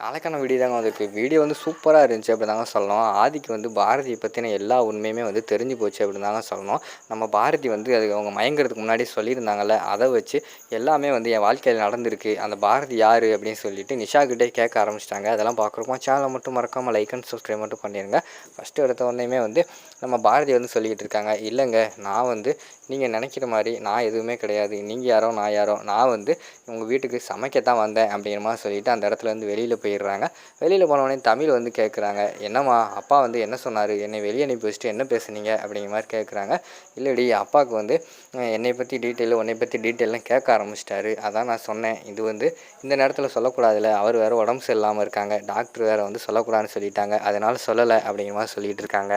நாளைக்கான வீடியோ தாங்க. வந்திருக்கு வீடியோ வந்து சூப்பராக இருந்துச்சு அப்படி தாங்க சொல்லணும். ஆதிக்கு வந்து பாரதியை பற்றின எல்லா உண்மையுமே வந்து தெரிஞ்சு போச்சு அப்படின்னு தாங்க சொல்லணும். நம்ம பாரதி வந்து அது அவங்க மயங்கிறதுக்கு முன்னாடி சொல்லியிருந்தாங்கல்ல அதை வச்சு எல்லாமே வந்து என் வாழ்க்கையில் நடந்திருக்கு. அந்த பாரதி யார் அப்படின்னு சொல்லிட்டு நிஷாக்கிட்டே கேட்க ஆரம்பிச்சிட்டாங்க. அதெல்லாம் பார்க்குறப்போ சேனலை மட்டும் மறக்காமல் லைக் அண்ட் சப்ஸ்கிரைப் மட்டும் பண்ணிடுங்க ஃபஸ்ட்டு எடுத்த உடனேயுமே வந்து நம்ம பாரதி வந்து சொல்லிக்கிட்டு இருக்காங்க. இல்லைங்க நான் வந்து நீங்கள் நினைக்கிற மாதிரி நான் எதுவுமே கிடையாது. நீங்கள் யாரோ நான் யாரோ. நான் வந்து உங்கள் வீட்டுக்கு சமைக்கத்தான் வந்தேன் அப்படிங்கிற மாதிரி சொல்லிட்டு அந்த இடத்துல வந்து வெளியில் போயிடுறாங்க. வெளியில் போனவொடனே தமிழ் வந்து கேட்குறாங்க என்னம்மா அப்பா வந்து என்ன சொன்னார்? என்னை வெளியே அனுப்பி வச்சுட்டு என்ன பேசுனீங்க? அப்படிங்கிற மாதிரி கேட்குறாங்க இல்லடி அப்பாவுக்கு வந்து என்னை பற்றி டீட்டெயில் உன்னை பற்றி டீட்டெயிலாம் கேட்க ஆரம்பிச்சிட்டாரு. அதான் நான் சொன்னேன். இது வந்து இந்த நேரத்தில் சொல்லக்கூடாதுல்ல. அவர் வேறு உடம்பு சரியில்லாமல் இருக்காங்க. டாக்டர் வேறு வந்து சொல்லக்கூடாதுன்னு சொல்லிட்டாங்க. அதனால் சொல்லலை. அப்படிங்கிற மாதிரி சொல்லிகிட்டு இருக்காங்க.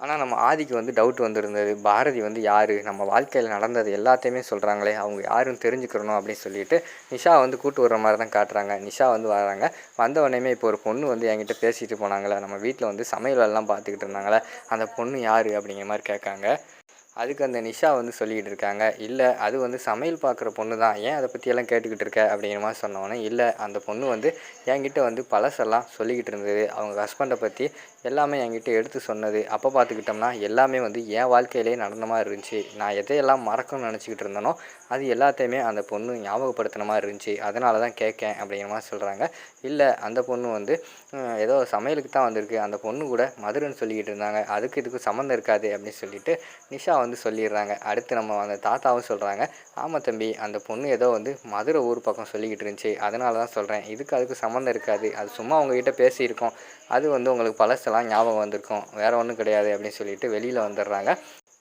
ஆனால் நம்ம ஆதிக்கு வந்து டவுட் வந்திருந்தது. பாரதி வந்து யார்? நம்ம வாழ்க்கையில் நடந்தது எல்லாத்தையுமே சொல்கிறாங்களே அவங்க யாரும் தெரிஞ்சுக்கிறணும் அப்படின்னு சொல்லிட்டு நிஷா வந்து கூட்டு வர்ற மாதிரி தான் காட்டுறாங்க. நிஷா வந்து வராங்க. வந்த இப்போ ஒரு பொண்ணு வந்து என்கிட்ட பேசிட்டு போனாங்களே நம்ம வீட்டில் வந்து சமையல் வேலைலாம் பார்த்துக்கிட்டு இருந்தாங்களே அந்த பொண்ணு யார் அப்படிங்கிற மாதிரி கேட்காங்க. அதுக்கு அந்த நிஷா வந்து சொல்லிக்கிட்டு இருக்காங்க. இல்லை அது வந்து சமையல் பார்க்குற பொண்ணு தான். ஏன் அதை பற்றியெல்லாம் கேட்டுக்கிட்டு இருக்க? அப்படிங்கிற மாதிரி சொன்னோன்னே இல்லை அந்த பொண்ணு வந்து என்கிட்ட வந்து பழசெல்லாம் சொல்லிக்கிட்டு இருந்தது. அவங்க ஹஸ்பண்டை பற்றி எல்லாமே என்கிட்ட எடுத்து சொன்னது. அப்போ பார்த்துக்கிட்டோம்னா எல்லாமே வந்து என் வாழ்க்கையிலே நடந்த மாதிரி இருந்துச்சு. நான் எதையெல்லாம் மறக்கணும்னு நினச்சிக்கிட்டு இருந்தேனோ அது எல்லாத்தையுமே அந்த பொண்ணு ஞாபகப்படுத்தின மாதிரி இருந்துச்சு. அதனால தான் கேட்கேன். அப்படிங்கிற மாதிரி சொல்கிறாங்க இல்லை அந்த பொண்ணு வந்து ஏதோ சமையலுக்கு தான் வந்திருக்கு. அந்த பொண்ணு கூட மதுரைன்னு சொல்லிக்கிட்டு இருந்தாங்க. அதுக்கு இதுக்கு சம்மந்தம் இருக்காது. அப்படின்னு சொல்லிட்டு நிஷா வந்து சொல்லிடுறாங்க. அடுத்து நம்ம அந்த தாத்தாவும் சொல்கிறாங்க ஆமாம் தம்பி அந்த பொண்ணு ஏதோ வந்து மதுரை ஊர் பக்கம் சொல்லிக்கிட்டு இருந்துச்சு. அதனால தான் சொல்கிறேன் இதுக்கு அதுக்கு சம்மந்தம் இருக்காது. அது சும்மா உங்ககிட்ட பேசியிருக்கோம். அது வந்து உங்களுக்கு பழசெல்லாம் ஞாபகம் வந்திருக்கும். வேறு ஒன்றும் கிடையாது அப்படின்னு சொல்லிட்டு வெளியில் வந்துடுறாங்க.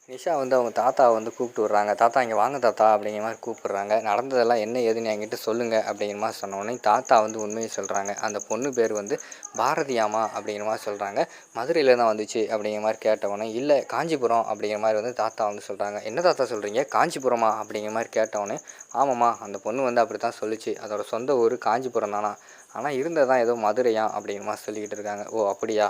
நிஷா வந்து அவங்க தாத்தாவை வந்து கூப்பிட்டு விட்றாங்க. தாத்தா இங்கே வாங்க தாத்தா அப்படிங்கிற மாதிரி கூப்பிட்றாங்க. நடந்ததெல்லாம் என்ன ஏதுன்னு என்கிட்ட சொல்லுங்கள் அப்படிங்கிற மாதிரி சொன்ன தாத்தா வந்து உண்மையை சொல்கிறாங்க அந்த பொண்ணு பேர் வந்து பாரதியாமா அப்படிங்கிற மாதிரி சொல்கிறாங்க மதுரையில் தான் வந்துச்சு அப்படிங்கிற மாதிரி கேட்டவொடனே இல்லை காஞ்சிபுரம் அப்படிங்கிற மாதிரி வந்து தாத்தா வந்து சொல்கிறாங்க என்ன தாத்தா சொல்கிறீங்க காஞ்சிபுரமா அப்படிங்கிற மாதிரி கேட்டவொடனே ஆமாம்மா அந்த பொண்ணு வந்து அப்படி தான் சொல்லுச்சு. அதோட சொந்த ஊர் காஞ்சிபுரம் தானா? ஆனால் இருந்தது தான் ஏதோ மதுரையா அப்படிங்கிற மாதிரி சொல்லிக்கிட்டு இருக்காங்க. ஓ அப்படியா?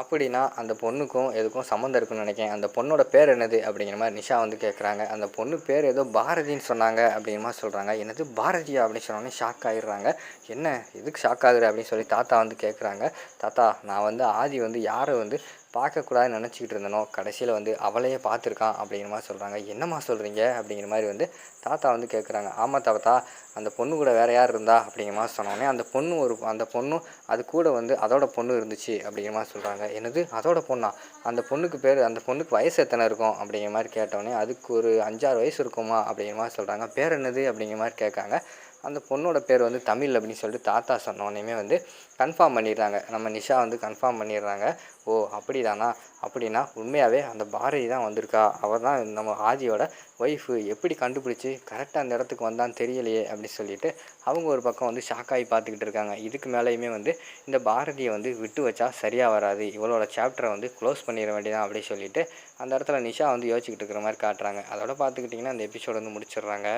அப்படின்னா அந்த பொண்ணுக்கும் எதுக்கும் சம்மந்தம் இருக்குன்னு நினைக்கிறேன். அந்த பொண்ணோட பேர் என்னது? அப்படிங்கிற மாதிரி நிஷா வந்து கேட்குறாங்க அந்த பொண்ணு பேர் ஏதோ பாரதின்னு சொன்னாங்க அப்படிங்கிற மாதிரி சொல்கிறாங்க என்னது பாரதியா அப்படின்னு சொன்னோடனே ஷாக் ஆகிடுறாங்க என்ன? எதுக்கு ஷாக் ஆகுது அப்படின்னு சொல்லி தாத்தா வந்து கேட்குறாங்க தாத்தா நான் வந்து ஆதி வந்து யாரை வந்து பார்க்கக்கூடாதுன்னு நினச்சிக்கிட்டு இருந்தனோ கடைசியில் வந்து அவளையே பார்த்துருக்கான் அப்படிங்கிற மாதிரி சொல்கிறாங்க என்னம்மா சொல்கிறீங்க அப்படிங்கிற மாதிரி வந்து தாத்தா வந்து கேட்குறாங்க ஆமாம் தாத்தா அந்த பொண்ணு கூட வேறு யார் இருந்தா? அப்படிங்கிற மாதிரி சொன்னோடனே அந்த பொண்ணு ஒரு அந்த பொண்ணும் அது கூட வந்து அதோட பொண்ணு இருந்துச்சு அப்படிங்கிற மாதிரி சொல்கிறாங்க என்னது? அதோட பொண்ணா? அந்த பொண்ணுக்கு பேர் அந்த பொண்ணுக்கு வயசு எத்தனை இருக்கும்? அப்படிங்கிற மாதிரி கேட்டோடனே அதுக்கு ஒரு அஞ்சாறு வயசு இருக்குமா? அப்படிங்கிற மாதிரி சொல்கிறாங்க பேர் என்னது? அப்படிங்கிற மாதிரி கேட்காங்க. அந்த பொண்ணோட பேர் வந்து தமிழ் அப்படின்னு சொல்லிட்டு தாத்தா சொன்னோடனே வந்து கன்ஃபார்ம் பண்ணிடுறாங்க. நம்ம நிஷா வந்து கன்ஃபார்ம் பண்ணிடுறாங்க. ஓ அப்படிதானா? அப்படின்னா உண்மையாகவே அந்த பாரதி தான் வந்திருக்கா. அவர் தான் நம்ம ஆதியோட ஒய்ஃபு எப்படி கண்டுபிடிச்சி கரெக்டாக அந்த இடத்துக்கு வந்தான்னு தெரியலையே அப்படின்னு சொல்லிட்டு அவங்க ஒரு பக்கம் வந்து ஷாக்காகி பார்த்துக்கிட்டு இருக்காங்க. இதுக்கு மேலேயுமே வந்து இந்த பாரதியை வந்து விட்டு வச்சா சரியாக வராது. இவளோட சாப்டரை வந்து க்ளோஸ் பண்ணிட வேண்டியதான் அப்படின்னு சொல்லிட்டு அந்த இடத்துல நிஷா வந்து யோசிச்சுக்கிட்டு இருக்கிற மாதிரி காட்டுறாங்க. அதோட பார்த்துக்கிட்டிங்கன்னா அந்த எபிசோட் வந்து முடிச்சிடுறாங்க.